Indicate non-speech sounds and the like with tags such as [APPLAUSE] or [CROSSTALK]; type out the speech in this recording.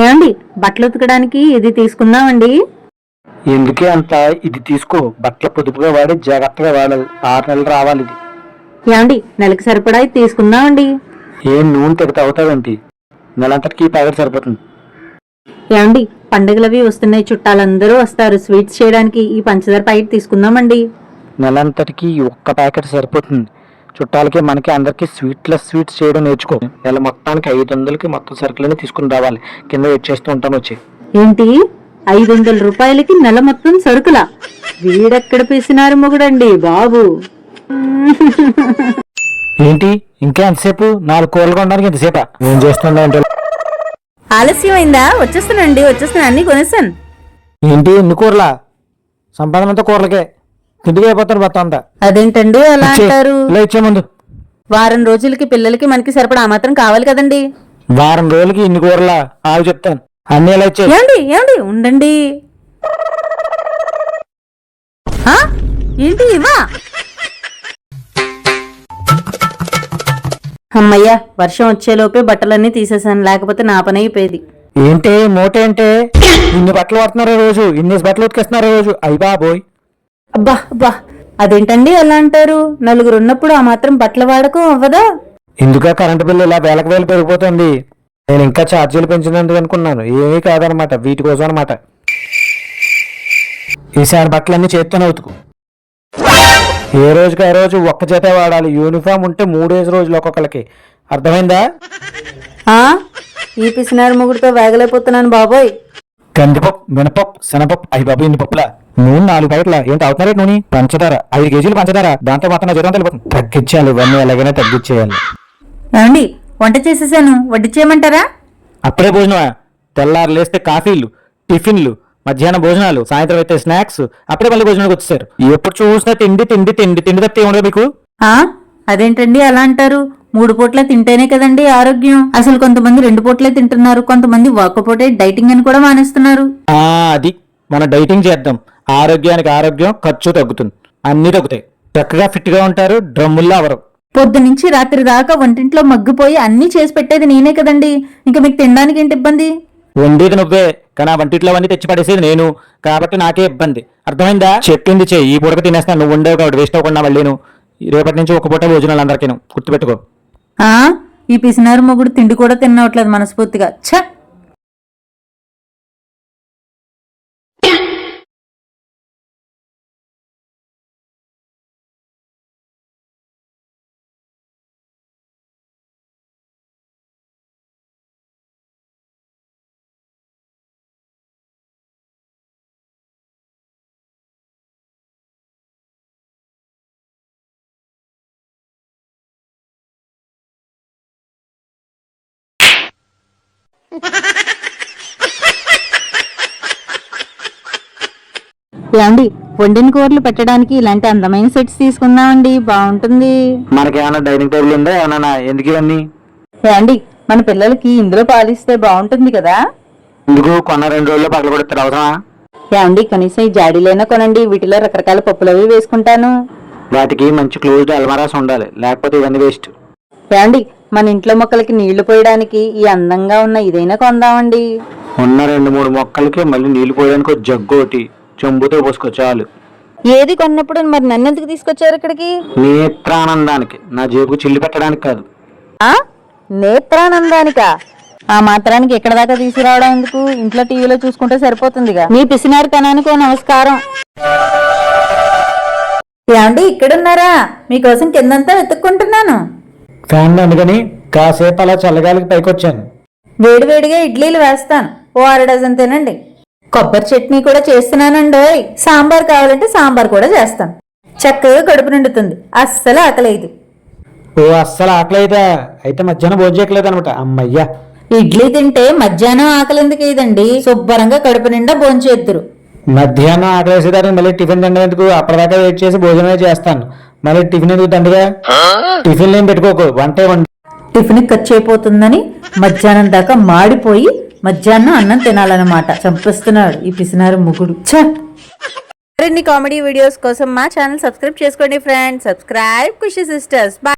ఏమండి బట్టలు ఉతకడానికి ఇది తీసుకుందామండి. ఎందుకే అంత ఇది తీసుకో? బట్టలు పొదుపుగా వాడి జాగ్రత్తగా వాడాలి. ఆరు నెలలు రావాలి ఇది. ఏమండి నెలకి సరిపడా ఇది తీసుకుందామండి. ఏం నూనె తెగ తాగుతావేంటి? నెలంతటికి ప్యాకెట్ సరిపోతుంది. ఏమండి పండుగలవి వస్తున్నాయి చుట్టాలందరూ వస్తారు. స్వీట్స్ చేయడానికి ఈ పంచదార ప్యాకెట్ తీసుకుందామండి. నెలంతటికి ఒక్క ప్యాకెట్ సరిపోతుంది. చుట్టాలకి మనకి అందరికి స్వీట్లెస్ స్వీట్స్ చేయడం నేర్చుకో. నెల మొత్తానికి ఐదు వందలకి మొత్తం సరుకులని తీసుకుని రావాలి. కింద వెయిట్ చేస్తూ ఉంటాను వచ్చి. ఏంటి? ఐదు వందల రూపాయలకి నెల మొత్తం సరుకులా? వీడెక్కడ పేసినారు మొగుడండి బాబు? ఏంటి? ఇంకా ఎంతసేపు? నాలుగు కూరలు కొనడానికి ఎంతసేపా ఏం చేస్తుందా అంటే? ఆలస్యమైందా? వచ్చేస్తానండి వచ్చేస్తాను. అన్ని కొనేస్తాను. ఏంటి? ఎన్ని కూరలా? సంపాదన అంతా కూరలకే. తిండికి అయిపోతారు అంతా అదేంటండి అలా. అంటారు? ఇలా ఇచ్చే ముందు. వారం రోజులకి పిల్లలకి మనకి సరిపడా ఆ మాత్రం కావాలి కదండి. వారం రోజులకి ఇన్ని కూరలా? ఆగు చెప్తాను. అన్ని ఇలా ఇచ్చే ఏమండి ఏమండి? ఉండండి. ఆ? ఏంటి ఇవా? అమ్మయ్యా వర్షం వచ్చేలోపే బట్టలన్నీ తీసేసాను లేకపోతే నా పని అయిపోయేది. ఏంటి మూట ఏంటి ఇన్ని బట్టలు పడుతున్నారు రోజు? ఇన్ని బట్టలు ఉతికేస్తున్నారు రోజు? అయ్యి బాబోయ్. అబ్బా అబ్బా అదేంటండి అలా అంటారు? నలుగురు ఉన్నప్పుడు ఆ మాత్రం బట్టల వాడకం అవ్వదా? ఎందుక కరెంటు బిల్లు ఇలా వేలకు వేలు పెరిగిపోతుంది. నేను ఇంకా ఛార్జీలు పెంచినందుకు అనుకున్నాను. ఏమీ కాదనమాట వీటి కోసం అనమాట. ఈసారి బట్టలన్నీ చేత్తోనే ఉతుకు. ఏ రోజుకి ఆ రోజు ఒక్క చేతే వాడాలి. యూనిఫామ్ ఉంటే మూడేసి రోజులు ఒక్కొక్కరికి అర్థమైందా? ఆ? ఈ పిసినారు ముగ్గురితో వేగలేకపోతున్నాను బాబోయ్. కందిపప్పు మినపప్పు శనపప్పు అయ్యి బాబు ఇన్ని పప్పుల నూనె నాలుగు ప్యాకెట్ల? ఏంటి అవుతున్నారే నూనె? పంచదార. ఐదు కేజీలు పంచదార. దాంతో మాత్రం జ్వరం తెలిపోతుంది తగ్గించాలి ఇవన్నీ ఎలాగైనా తగ్గించేయాలి. ఏమండి వంట చేసేసాను. వడ్డించేయమంటారా అప్పుడే భోజనమా? తెల్లారు లేస్తే కాఫీలు టిఫిన్లు మధ్యాహ్నం భోజనాలు సాయంత్రం అయితే స్నాక్స్ అప్పుడే మళ్ళీ భోజనానికి వచ్చేసారు. ఎప్పుడు చూసినా తిండి తిండి తిండి తిండి తప్పితే ఉండదు మీకు? ఆ? అదేంటండి అలా అంటారు? మూడు పూట్ల తింటేనే కదండి ఆరోగ్యం. అసలు కొంతమంది రెండు పూట్లే తింటున్నారు కొంతమంది ఒక్కపూటే డైటింగ్ అని కూడా మానేస్తున్నారు. అది మన డైటింగ్ చేద్దాం. ఆరోగ్యానికి ఆరోగ్యం ఖర్చు తగ్గుతుంది. అన్ని తగ్గుతాయి. చక్కగా ఫిట్గా ఉంటారు డ్రమ్ముల్లో అవరు పొద్దు నుంచి రాత్రి దాకా వంటింట్లో మగ్గిపోయి అన్నీ చేసి పెట్టేది నేనే కదండి. ఇంకా మీకు తినడానికి ఏంటి ఇబ్బంది? వండేది నువ్వే కానీ ఆ వంటిట్లో అన్ని తెచ్చి పడేసేది నేను. కాబట్టి నాకే ఇబ్బంది. అర్థమైందా? చెప్పింది చెయ్యి. ఈ పూటకు తినేస్తాను నువ్వు ఉండేవి కాబట్టి వేస్ట్ అవ్వకుండా మళ్ళీను. రేపటి నుంచి ఒక పూట భోజనాలు అందరికీ గుర్తుపెట్టుకో. ఈ పిసినారు మొగుడు తిండి కూడా తినవట్లేదు మనస్ఫూర్తిగా. ఛ! [LAUGHS] ఏమండి వండిన కూరలు పెట్టడానికి ఇలాంటి అందమైన సెట్స్ తీసుకుందామండి బాగుంటుంది. మనకి ఏమైనా డైనింగ్ టేబుల్ ఉందా? ఏమన్నా ఎందుకు ఇవన్నీ? ఏమండి మన పిల్లలకి ఇందులో పాలిస్తే బాగుంటుంది కదా. ఎందుకు? కొన్న రెండు రోజుల్లో పగల కొడతారు అవసరమా ఏమండి కనీసం ఈ జాడీలైనా కొనండి వీటిలో రకరకాల పప్పులు అవి వేసుకుంటాను. వాటికి మంచి క్లోజ్డ్ అల్మారాస్ ఉండాలి లేకపోతే ఇవన్నీ వేస్ట్ ఏమండి మన ఇంట్లో మొక్కలకి నీళ్ళు పోయడానికి ఈ అందంగా ఉన్న ఇదైనా కొందామండి. ఉన్న రెండు మూడు మొక్కలకి మళ్ళీ నీళ్ళు పోయడానికి ఒక జగ్గు ఒకటి చెంబుతో పోసుకో చాలు. ఏది కొన్నప్పుడు మరి నన్ను ఎందుకు తీసుకొచ్చారు ఇక్కడికి? నేత్రానందానికి నా జేబుకు చిల్లి పెట్టడానికి కాదు. ఆ? నేత్రానందానికా? ఆ మాత్రానికి ఎక్కడ దాకా తీసుకురావడం ఎందుకు? ఇంట్లో టీవీలో చూసుకుంటే సరిపోతుందిగా. మీ పిసినారు కనానికో నమస్కారం. ఏమండి ఇక్కడున్నారా? మీకోసం కిందంతా వెతుక్కుంటున్నాను. ఫ్యాన్ అందుకని కాసేపు అలా చల్లగాలికి పైకి వచ్చాను వేడివేడిగా ఇడ్లీలు వేస్తాను. ఓ అర డజన్ తినండి. కొబ్బరి చట్నీ కూడా చేస్తున్నానండి సాంబార్ కావాలంటే సాంబార్ కూడా చేస్తాను. చక్కగా కడుపు నిండుతుంది. అస్సలు ఆకలేదు. ఓ అస్సలు ఆకలేదా? అయితే మధ్యాహ్నం భోజనం చేయట్లేదు అనమాట అమ్మయ్యా. ఇడ్లీ తింటే మధ్యాహ్నం ఆకలి ఎందుకు ఇదండి? శుభ్రంగా కడుపు నిండా భోంచేద్దురు మధ్యాహ్నం ఆకలేసేదానికి మళ్ళీ టిఫిన్ తినేందుకు అప్పటిదాకా వెయిట్ చేసి భోజనమే చేస్తాను. మళ్ళీ టిఫిన్ ఎందుకు తండ్రిగా? టిఫిన్ ఏం పెట్టుకోకు వంటే టిఫిన్ ఖర్చు అయిపోతుందని మధ్యాహ్నం దాకా మాడిపోయి మధ్యాహ్నం అన్నం తినాలన్నమాట. చంపిస్తున్నాడు ఈ పిసినారు ముగుడు మరిన్ని కామెడీ వీడియోస్ కోసం మా ఛానల్ సబ్స్క్రైబ్ చేసుకోండి friends subscribe Khushi sisters bye